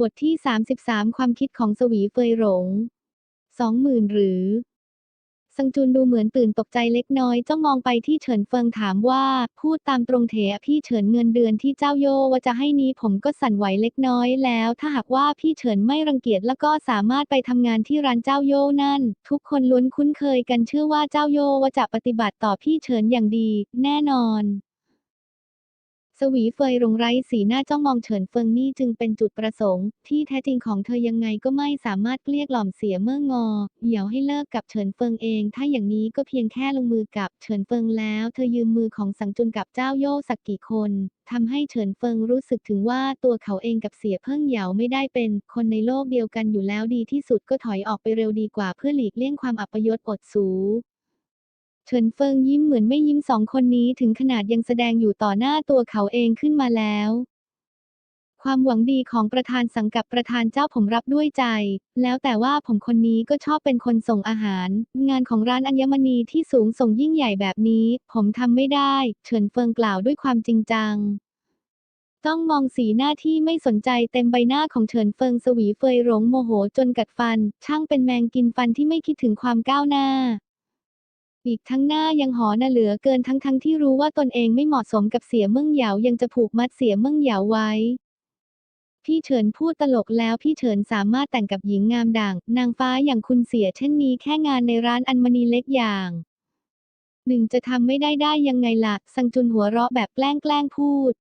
บทที่ 33 ความคิดของสวีเฟยหลงสองหมื่นหรือซังจุนดูเหมือนตื่นตกใจเล็กน้อยจ้องมองไปที่เฉินเฟิงถามว่า พูดตามตรงเถอะพี่เฉินเงินเดือนที่เจ้าโยว่าจะให้นี้ผมก็สั่นไหวเล็กน้อยแล้ว ถ้าหากว่าพี่เฉินไม่รังเกียจแล้วก็สามารถไปทำงานที่ร้านเจ้าโยนั่น ทุกคนล้วนคุ้นเคยกันเชื่อว่าเจ้าโยว่าจะปฏิบัติต่อพี่เฉินอย่างดี แน่นอน วีเฟยรงไร้สีหน้าจ้องมองเฉินเฟิงนี่จึงเป็นจุดประสงค์ ที่แท้จริงของเธอยังไงก็ไม่สามารถเกลี้ยกล่อมเสียเมื่องอ เหี่ยวให้เลิกกับเฉินเฟิงเอง ถ้าอย่างนี้ก็เพียงแค่ลงมือกับเฉินเฟิงแล้ว เธอยืมมือของสังจุนกับเจ้าโย่สักกี่คนทำให้เฉินเฟิงรู้สึกถึงว่าตัวเขาเองกับเสียเพิ่งเหยาไม่ได้เป็น คนในโลกเดียวกันอยู่แล้วดีที่สุดก็ถอยออกไปเร็วดีกว่าเพื่อหลีกเลี่ยงความอัปยศอดสู เฉินเฟิงยิ้มเหมือนไม่ยิ้มสองคนนี้ถึงขนาดยังแสดงอยู่ต่อหน้าตัวเขาเองขึ้นมาแล้ว ความหวังดีของประธานสังกับประธานเจ้าผมรับด้วยใจ แล้วแต่ว่าผมคนนี้ก็ชอบเป็นคนส่งอาหาร งานของร้านอัญมณีที่สูงส่งยิ่งใหญ่แบบนี้ ผมทำไม่ได้ เฉินเฟิงกล่าวด้วยความจริงจังต้องมองสีหน้าที่ไม่สนใจเต็มใบหน้าของเฉินเฟิงสวีเฟยหลงโมโหจนกัดฟัน ช่างเป็นแมงกินฟันที่ไม่คิดถึงความก้าวหน้า อีกทั้งหน้ายังหอนะเหลือเกินทั้งทั้งที่รู้ว่าตนเองไม่เหมาะสมกับเสียเมื่งเหยายังจะผูกมัดเสียเมื่งเหยาไว้ พี่เฉินพูดตลกแล้วพี่เฉินสามารถแต่งกับหญิงงามด่าง นางฟ้าอย่างคุณเสียเช่นนี้แค่งานในร้านอันมณีเล็กอย่างหนึ่งจะทำไม่ได้ได้ยังไงล่ะ สังจุนหัวเราะแบบแกล้งแกล้งพูด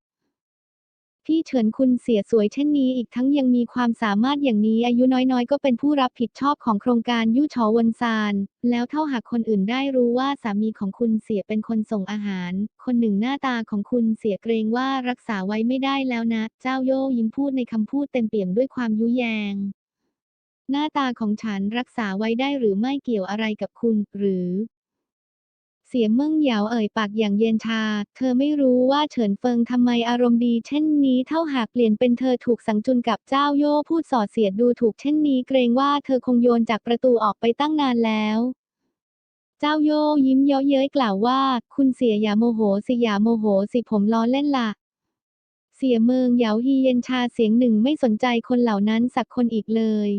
พี่เฉินคุณเสียสวยเช่นนี้อีกทั้งยังมีความสามารถอย่างนี้อายุน้อยๆ ก็เป็นผู้รับผิดชอบของโครงการยู่ชอวนซาน แล้วเท่าหากคนอื่นได้รู้ว่าสามีของคุณเสียเป็นคนส่งอาหาร คนหนึ่งหน้าตาของคุณเสียเกรงว่ารักษาไว้ไม่ได้แล้วนะ เจ้าโย่ยิ้มพูดในคำพูดเต็มเปี่ยมด้วยความยุแยง หน้าตาของฉันรักษาไว้ได้หรือไม่เกี่ยวอะไรกับคุณ หรือ เสียเมิ่งเหยาเอ่ยปากอย่างเย็นชา เธอไม่รู้ว่าเฉินเฟิงทำไมอารมณ์ดีเช่นนี้เท่าหากเปลี่ยนเป็นเธอถูกสังจุนกับเจ้าโย่พูดส่อเสียดดูถูกเช่นนี้เกรงว่าเธอคงโยนจากประตูออกไปตั้งนานแล้วเจ้าโย่ยิ้มเย้อเย้ยกล่าวว่า คุณเสียอย่าโมโหสิอย่าโมโหสิผมล้อเล่นล่ะ เสียเมืองเหยาฮีเย็นชาเสียงหนึ่งไม่สนใจคนเหล่านั้นสักคนอีกเลย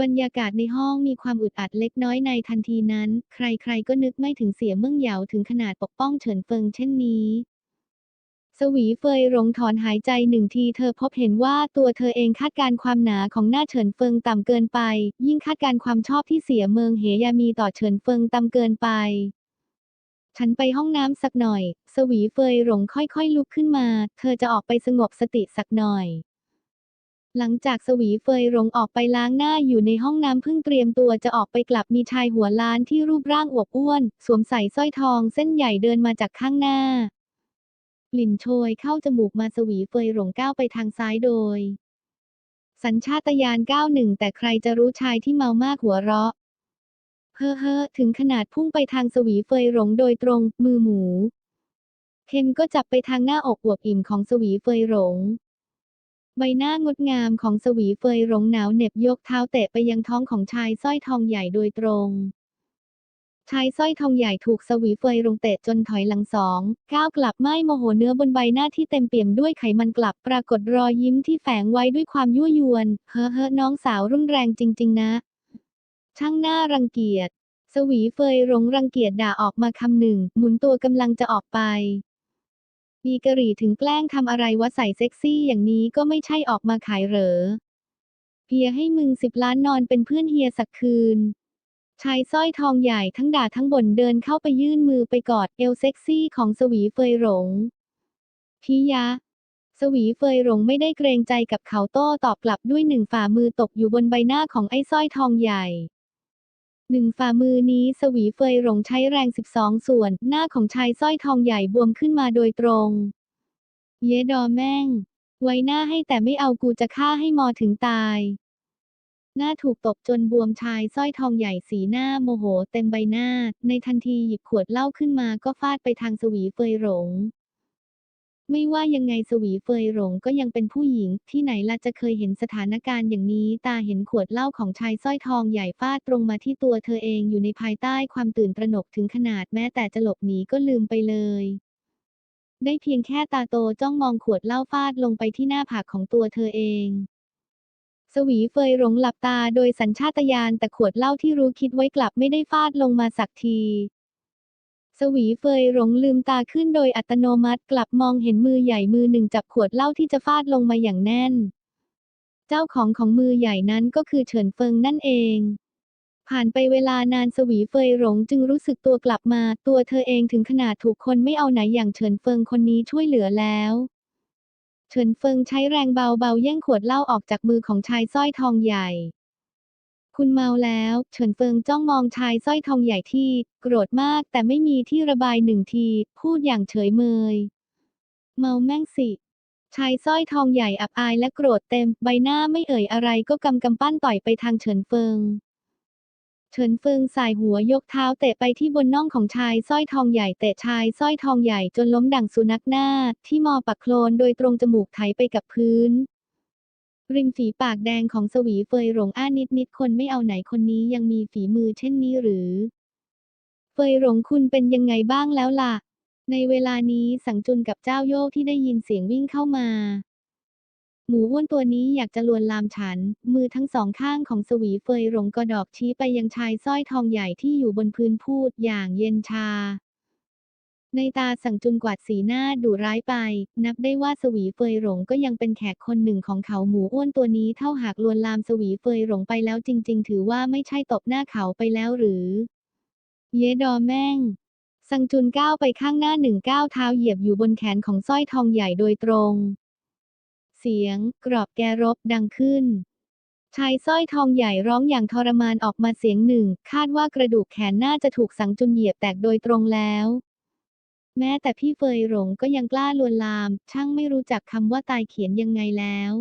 บรรยากาศในห้องมีความอึดอัดเล็กน้อยในทันทีนั้น ใครๆก็นึกไม่ถึงเสียเมืองเหยาถึงขนาดปกป้องเฉินเฟิงเช่นนี้ สวีเฟยหลงถอนหายใจหนึ่งทีเธอพบเห็นว่าตัวเธอเองคาดการณ์ความหนาของหน้าเฉินเฟิงต่ำเกินไป ยิ่งคาดการณ์ความชอบที่เสียเมืองเฮยามีต่อเฉินเฟิงต่ำเกินไปฉันไปห้องน้ำสักหน่อย สวีเฟยหลงค่อยๆลุกขึ้นมา เธอจะออกไปสงบสติสักหน่อย หลังจากสวีเฟยหลงออกไปล้างหน้าอยู่ในห้องน้ำเพิ่งเตรียมตัวจะออกไปกลับมีชายหัวล้านที่รูปร่างอวบอ้วน สวมใส่สร้อยทองเส้นใหญ่เดินมาจากข้างหน้า กลิ่นโชยเข้าจมูกมาสวีเฟยหลงก้าวไปทางซ้ายโดย สัญชาตญาณก้าวหนึ่งแต่ใครจะรู้ชายที่เมามากหัวเราะ เฮ้อเฮ้อถึงขนาดพุ่งไปทางสวีเฟยหลงโดยตรงมือหมู เคนก็จับไปทางหน้าอกอวบอิ่มของสวีเฟยหลง ใบหน้างดงามของสวีเฟยหลงหนาวเหน็บยกเท้าเตะไปยังท้องของชายสร้อยทองใหญ่โดยตรง ชายสร้อยทองใหญ่ถูกสวีเฟยลงเตะจนถอยหลังสองก้าวกลับไม่โมโหเนื้อบนใบหน้าที่เต็มเปี่ยมด้วยไขมันกลับปรากฏรอยยิ้มที่แฝงไว้ด้วยความยั่วยวน เฮ้อเฮ้อน้องสาวรุนแรงจริง ๆ นะ ช่างหน่ารังเกียจสวีเฟยหลงรังเกียจด่าออกมาคำหนึ่ง หมุนตัวกำลังจะออกไป มีกะหรี่ถึงแกล้งทำอะไรวะใส่เซ็กซี่อย่างนี้ก็ไม่ใช่ออกมาขายเหรอเพียให้มึงสิบล้านนอนเป็นเพื่อนเฮียสักคืนชายสร้อยทองใหญ่ทั้งด่าทั้งบ่นเดินเข้าไปยื่นมือไปกอดเอวเซ็กซี่ของสวีเฟยหลงพิยะ สวีเฟยหลงไม่ได้เกรงใจกับเขาโต้ตอบกลับด้วยหนึ่งฝ่ามือตกอยู่บนใบหน้าของไอ้สร้อยทองใหญ่ หนึ่งฝ่ามือนี้สวีเฟยหลงใช้แรง 12 ส่วน หน้าของชายสร้อยทองใหญ่บวมขึ้นมาโดยตรง เยดอแม่ง ไว้หน้าให้แต่ไม่เอากูจะฆ่าให้มอถึงตาย หน้าถูกตบจนบวมชายสร้อยทองใหญ่สีหน้าโมโหเต็มใบหน้า ในทันทีหยิบขวดเหล้าขึ้นมาก็ฟาดไปทางสวีเฟยหลง ไม่ว่ายังไงสวีเฟยหลงก็ยังเป็นผู้หญิง ที่ไหนล่ะจะเคยเห็นสถานการณ์อย่างนี้ ตาเห็นขวดเหล้าของชายสร้อยทองใหญ่ฟาดตรงมาที่ตัวเธอเองอยู่ในภายใต้ความตื่นตระหนกถึงขนาดแม้แต่จะหลบหนีก็ลืมไปเลย ได้เพียงแค่ตาโตจ้องมองขวดเหล้าฟาดลงไปที่หน้าผากของตัวเธอเองสวีเฟยหลงหลับตาโดยสัญชาตญาณแต่ขวดเหล้าที่รู้คิดไว้กลับไม่ได้ฟาดลงมาสักที สวีเฟยหลงลืมตาขึ้นโดยอัตโนมัติกลับมองเห็นมือใหญ่มือหนึ่งจับขวดเหล้าที่จะฟาดลงมาอย่างแน่น เจ้าของของมือใหญ่นั้นก็คือเฉินเฟิงนั่นเอง ผ่านไปเวลานานสวีเฟยหลงจึงรู้สึกตัวกลับมา ตัวเธอเองถึงขนาดถูกคนไม่เอาไหนอย่างเฉินเฟิงคนนี้ช่วยเหลือแล้วเฉินเฟิงใช้แรงเบาๆแย่งขวดเหล้าออกจากมือของชายสร้อยทองใหญ่ คุณเมาแล้ว เฉินเฟิงจ้องมองชายสร้อยทองใหญ่ที่ โกรธมากแต่ไม่มีที่ระบายหนึ่งที พูดอย่างเฉยเมย เมาแม่งสิ ชายสร้อยทองใหญ่อับอายและโกรธเต็มใบหน้าไม่เอ่ยอะไรก็กำกำปั้นต่อยไปทางเฉินเฟิง เฉินเฟิงสายหัวยกเท้าเตะไปที่บนน่องของชายสร้อยทองใหญ่เตะชายสร้อยทองใหญ่จนล้มดั่งสุนัขหน้า ที่มอปักโคลนโดยตรงจมูกไถไปกับพื้น ริมฝีปากแดงของสวีเฟยหลงอ้านิดนิดคนไม่เอาไหนคนนี้ยังมีฝีมือเช่นนี้หรือ เฟยหลงคุณเป็นยังไงบ้างแล้วล่ะ ในเวลานี้สังจุนกับเจ้าโยกที่ได้ยินเสียงวิ่งเข้ามา หมูอ้วนตัวนี้อยากจะลวนลามฉัน มือทั้งสองข้างของสวีเฟยหลงกระดอกชี้ไปยังชายสร้อยทองใหญ่ที่อยู่บนพื้นพูดอย่างเย็นชา ในตาสังจุนกวาดสีหน้าดุร้ายไป นับได้ว่าสวีเฟยหลงก็ยังเป็นแขกคนหนึ่งของเขาหมูอ้วนตัวนี้เท่าหากลวนลามสวีเฟยหลงไปแล้วจริง ๆ ถือว่าไม่ใช่ตบหน้าเขาไปแล้วหรือ เยดอแม่ง สังจุนก้าวไปข้างหน้าหนึ่งก้าวเท้าเหยียบอยู่บนแขนของสร้อยทองใหญ่โดยตรง เสียง กรอบแกรบดังขึ้นชายสร้อยทองใหญ่ร้องอย่างทรมานออกมาเสียงหนึ่ง คาดว่ากระดูกแขนน่าจะถูกสังจุนเหยียบแตกโดยตรงแล้ว แม้แต่พี่เฟยหลงก็ยังกล้าลวนลาม ช่างไม่รู้จักคำว่าตายเขียนยังไงแล้ว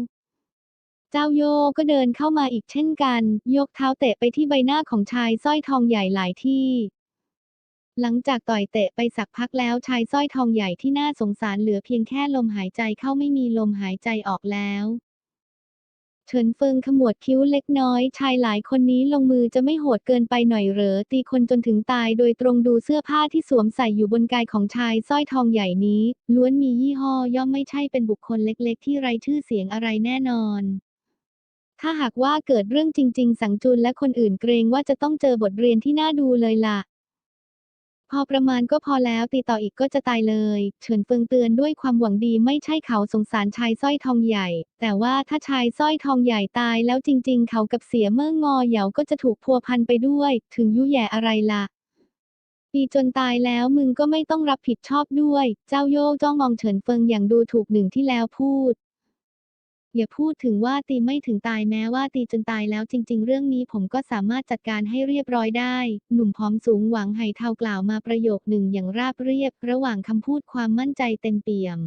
เจ้าโยก็เดินเข้ามาอีกเช่นกัน ยกเท้าเตะไปที่ใบหน้าของชายสร้อยทองใหญ่หลายที่ หลังจากต่อยเตะไปสักพักแล้วชายสร้อยทองใหญ่ที่น่าสงสารเหลือเพียงแค่ลมหายใจเข้าไม่มีลมหายใจออกแล้ว เฉินเฟิงขมวดคิ้วเล็กน้อย ชายหลายคนนี้ลงมือจะไม่โหดเกินไปหน่อยเหรอ ตีคนจนถึงตายโดยตรงดูเสื้อผ้าที่สวมใส่อยู่บนกายของชายสร้อยทองใหญ่นี้ ล้วนมียี่ห้อย่อมไม่ใช่เป็นบุคคลเล็กๆ ที่ไร้ชื่อเสียงอะไรแน่นอน ถ้าหากว่าเกิดเรื่องจริง ๆ สังจุนและคนอื่นเกรงว่าจะต้องเจอบทเรียนที่น่าดูเลยล่ะ อประมาณก็พอแล้วตีต่ออีกก็จะตายเลย เฉินเฟิงเตือนด้วยความหวังดีไม่ใช่เขาสงสารชายสร้อยทองใหญ่ แต่ว่าถ้าชายสร้อยทองใหญ่ตายแล้วจริง ๆ เขากับเสียเมื่องอเหยาก็จะถูกพัวพันไปด้วย ถึงยุ่ยแย่อะไรล่ะปีจนตายแล้วมึงก็ไม่ต้องรับผิดชอบด้วย เจ้าโยกจ้องมองเฉินเฟิงอย่างดูถูกหนึ่งที่แล้วพูด อย่าพูดถึงว่าตีไม่ถึงตายแม้ว่าตีจนตายแล้วจริง ๆ เรื่องนี้ผมก็สามารถจัดการให้เรียบร้อยได้ หนุ่มผอมสูงหวังไห่เทากล่าวมาประโยคหนึ่งอย่างราบเรียบ ระหว่างคำพูดความมั่นใจเต็มเปี่ยม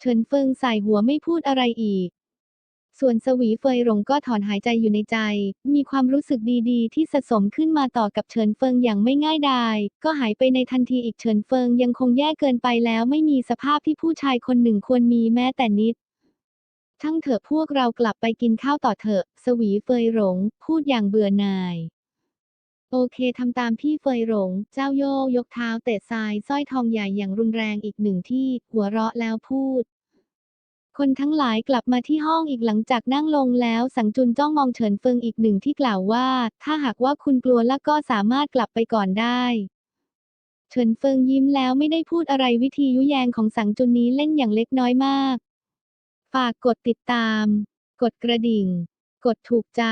เฉินเฟิงใส่หัวไม่พูดอะไรอีก ส่วนสวีเฟยหลงก็ถอนหายใจอยู่ในใจ มีความรู้สึกดีๆ ที่สะสมขึ้นมาต่อกับเฉินเฟิงอย่างไม่ง่ายดาย ก็หายไปในทันทีอีกเฉินเฟิงยังคงแย่เกินไปแล้วไม่มีสภาพที่ผู้ชายคนหนึ่งควรมีแม้แต่นิด ช่างเถอะพวกเรากลับไปกินข้าวต่อเถอะ สวีเฟยหลง พูดอย่างเบื่อหน่าย โอเคทำตามพี่เฟยหลง เจ้าโยยกเท้าเตะทรายสร้อยทองใหญ่อย่างรุนแรงอีกหนึ่งที่ หัวเราะแล้วพูด คนทั้งหลายกลับมาที่ห้องอีกหลังจากนั่งลงแล้วสังจุนจ้องมองเฉินเฟิงอีกหนึ่งที่กล่าวว่า ถ้าหากว่าคุณกลัวแล้วก็สามารถกลับไปก่อนได้เฉินเฟิงยิ้มแล้วไม่ได้พูดอะไรวิธียุแยงของสังจุนนี้เล่นอย่างเล็กน้อยมาก ฝากกดติดตาม กดกระดิ่ง กดถูกใจ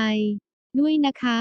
ด้วยนะคะ